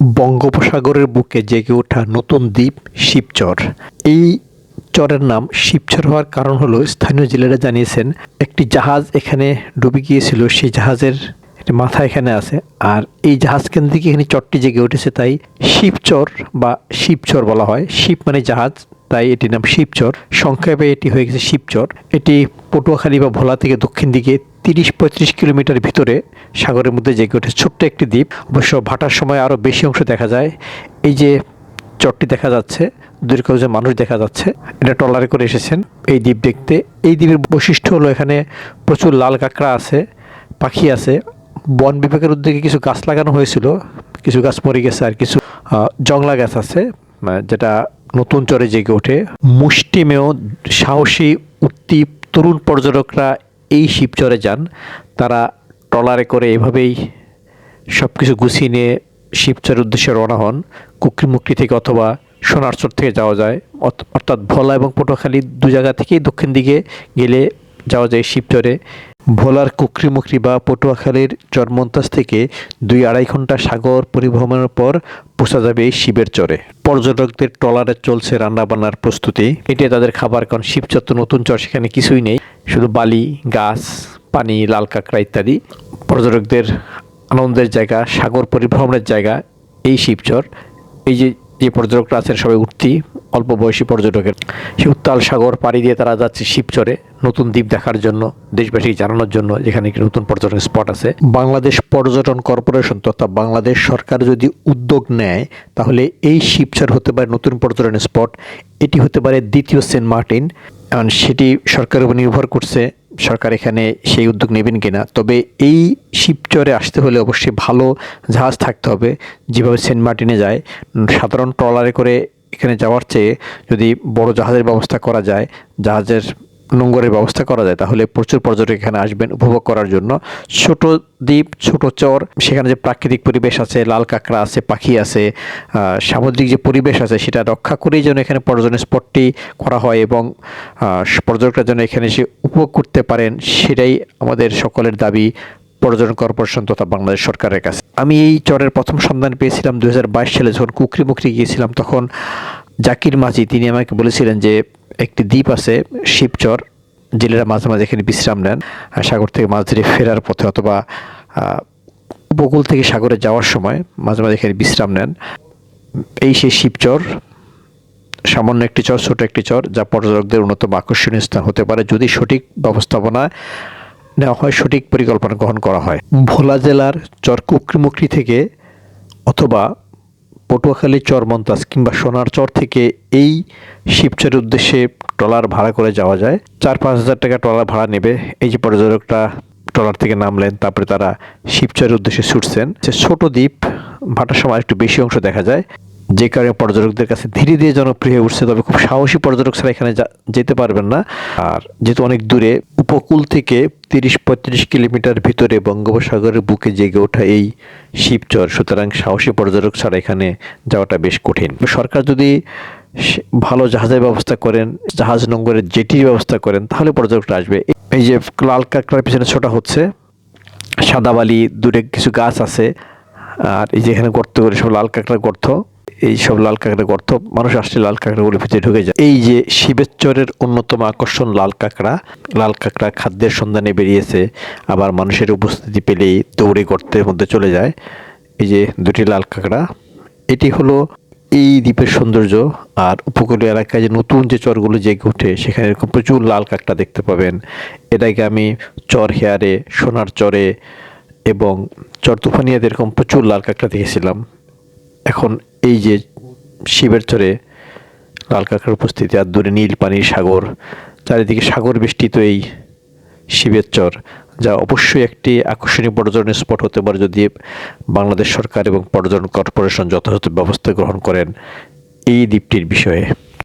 বঙ্গোপসাগরের বুকে জেগে ওঠা নতুন দ্বীপ শিবচর। এই চরের নাম শিবচর হওয়ার কারণ হলো স্থানীয় জেলেরা জানিয়েছেন, একটি জাহাজ এখানে ডুবে গিয়েছিল, সেই জাহাজের মাথা এখানে আছে, আর এই জাহাজ কেন্দ্র থেকে এখানে চরটি জেগে উঠেছে, তাই শিবচর বা শিবচর বলা হয়। শিব মানে জাহাজ, তাই এটির নাম শিবচর। সংক্ষেপে এটি হয়ে গেছে শিবচর। এটি পটুয়াখালী বা ভোলা থেকে দক্ষিণ দিকে তিরিশ পঁয়ত্রিশ কিলোমিটার ভিতরে সাগরের মধ্যে জেগে ওঠে ছোট্ট একটি দ্বীপ। অবশ্য ভাটার সময় আরও বেশি অংশ দেখা যায়। এই যে চরটি দেখা যাচ্ছে, দূরে কয়েকজন মানুষ দেখা যাচ্ছে, এটা ট্রলারে করে এসেছেন এই দ্বীপ দেখতে। এই দ্বীপের বৈশিষ্ট্য হলো এখানে প্রচুর লাল কাঁকড়া আছে, পাখি আছে। বন বিভাগের উদ্যোগে কিছু গাছ লাগানো হয়েছিল, কিছু গাছ মরে গেছে আর কিছু জংলা গাছ আছে যেটা নতুন চরে জেগে ওঠে। মুষ্টিমেয়, সাহসী উত্তীপ তরুণ পর্যটকরা এই শিবচরে যান। তারা ট্রলারে করে এভাবেই সব কিছু গুছিয়ে নিয়ে শিবচরের উদ্দেশ্যে রওনা হন। কুকরিমুকরি থেকে অথবা সোনারচর থেকে যাওয়া যায়। অর্থাৎ ভোলা এবং পটুয়াখালী দু জায়গা থেকেই দক্ষিণ দিকে গেলে যাওয়া যায় শিবচরে। ভোলার কুকরিমুকরি বা পটুয়াখালীর চরমন্তাজ থেকে দুই আড়াই ঘণ্টা সাগর পরিভ্রমণের পর পৌঁছা যাবে এই শিবের চরে। পর্যটকদের ট্রলারে চলছে রান্নাবান্নার প্রস্তুতি। এটাই তাদের খাবার, কারণ শিবচর তো নতুন চর, সেখানে কিছুই নেই। শুধু বালি, গাছ, পানি, লাল কাঁকড়া ইত্যাদি। পর্যটকদের আনন্দের জায়গা, সাগর পরিভ্রমণের জায়গা, এই শিবচর। এই যে যে পর্যটকরা আছেন সবাই উঠতি। অল্প বয়সী পর্যটকের সে উত্তাল সাগর পাড়ি দিয়ে তারা যাচ্ছে শিবচরে, নতুন দ্বীপ দেখার জন্য, দেশবাসীকে জানানোর জন্য যেখানে একটি নতুন পর্যটন স্পট আছে। বাংলাদেশ পর্যটন কর্পোরেশন তথা বাংলাদেশ সরকার যদি উদ্যোগ নেয়, তাহলে এই শিবচর হতে পারে নতুন পর্যটন স্পট। এটি হতে পারে দ্বিতীয় সেন্ট মার্টিন। এবং সেটি সরকারের উপর নির্ভর করছে, সরকার এখানে সেই উদ্যোগ নেবেন কিনা। তবে এই শিবচরে আসতে হলে অবশ্যই ভালো জাহাজ থাকতে হবে। যেভাবে সেন্ট মার্টিনে যায়, সাধারণ ট্রলারে করে এখানে যাওয়ার চেয়ে যদি বড় জাহাজের ব্যবস্থা করা যায়, জাহাজের নোঙ্গরের ব্যবস্থা করা যায়, তাহলে প্রচুর পর্যটক এখানে আসবেন উপভোগ করার জন্য। ছোট দ্বীপ, ছোট চর, সেখানে যে প্রাকৃতিক পরিবেশ আছে, লাল কাঁকড়া আছে, পাখি আছে সামুদ্রিক যে পরিবেশ আছে, সেটা রক্ষা করেই যেন এখানে পর্যটন স্পটটি করা হয় এবং পর্যটকরা যেন এখানে এসে উপভোগ করতে পারেন, সেটাই আমাদের সকলের দাবি পর্যটন কর্পোরেশন তথা বাংলাদেশ সরকারের কাছে। আমি এই চরের প্রথম সন্ধান পেয়েছিলাম দুই হাজার বাইশ সালে, যখন কুকরি মুকরি গিয়েছিলাম, তখন জাকির মাঝি তিনি আমাকে বলেছিলেন যে একটি দ্বীপ আছে, শিবচর, জেলেরা মাঝে মাঝে এখানে বিশ্রাম নেন সাগর থেকে মাছ ধরে ফেরার পথে অথবা উপকূল থেকে সাগরে যাওয়ার সময় মাঝে মাঝে এখানে বিশ্রাম নেন। এই সেই শিবচর, সামান্য একটি চর, ছোট একটি চর, যা পর্যটকদের অন্যতম আকর্ষণীয় স্থান হতে পারে যদি সঠিক ব্যবস্থাপনা নেওয়া হয়, সঠিক পরিকল্পনা গ্রহণ করা হয়। ভোলা জেলার চর কুকরিমুকরি থেকে অথবা পটুয়াখালী চর মন্তাজ কিংবা সোনার চর থেকে এই শিবচরের উদ্দেশ্যে ট্রলার ভাড়া করে যাওয়া যায়। চার পাঁচ হাজার টাকা ট্রলার ভাড়া নেবে। এই যে পর্যটকরা ট্রলার থেকে নামলেন, তারপরে তারা শিবচরের উদ্দেশ্যে ছুটছেন। যে ছোট দ্বীপ, ভাটার সময় একটু বেশি অংশ দেখা যায়। যে কারণে পর্যটকদের কাছে ধীরে ধীরে জনপ্রিয় হয়ে উঠছে, তবে খুব সাহসী পর্যটক ছাড়া এখানে যেতে পারবেন না। আর যেহেতু অনেক দূরে, উপকূল থেকে তিরিশ পঁয়ত্রিশ কিলোমিটার ভিতরে বঙ্গোপসাগরের বুকে জেগে ওঠা এই শিবচর, সুতরাং সাহসী পর্যটক ছাড়া এখানে যাওয়াটা বেশ কঠিন। সরকার যদি ভালো জাহাজের ব্যবস্থা করেন, জাহাজ নোঙ্গরের জেটির ব্যবস্থা করেন, তাহলে পর্যটকরা আসবে। এই যে লাল কাঁকড়ার পিছনে ছোটা হচ্ছে সাদাবালি দূরে কিছু গাছ আছে, আর এই যে এখানে গর্ত করে সব লাল কাঁকড়া গর্ত। এই সব লাল কাঁকড়া গর্ত মানুষ আসলে লাল কাঁকড়াগুলোর ভিতরে ঢুকে যায়। এই যে শিবেশ্বরের অন্যতম আকর্ষণ লাল কাঁকড়া লাল কাঁকড়া খাদ্যের সন্ধানে বেরিয়েছে, আবার মানুষের উপস্থিতি পেলেই দৌড়ে গর্তের মধ্যে চলে যায়। এই যে দুটি লাল কাঁকড়া, এটি হলো এই দ্বীপের সৌন্দর্য আর উপকূলীয় এলাকায় যে নতুন যে চরগুলো জেগে ওঠে, সেখানে এরকম প্রচুর লাল কাঁকড়া দেখতে পাবেন। এটাকে আমি চর হেয়ারে, সোনার চরে এবং চর তুফানিয়াতে এরকম প্রচুর লাল কাঁকড়া দেখেছিলাম। এখন এই যে শিবের চরে লাল কাকার উপস্থিতি আর দূরে নীল পানির সাগর, চারিদিকে সাগর বেষ্টিত এই শিবের চর, যা অবশ্যই একটি আকর্ষণীয় পর্যটন স্পট হতে পারে যদি বাংলাদেশ সরকার এবং পর্যটন কর্পোরেশন যথাযথ ব্যবস্থা গ্রহণ করেন এই দ্বীপটির বিষয়ে।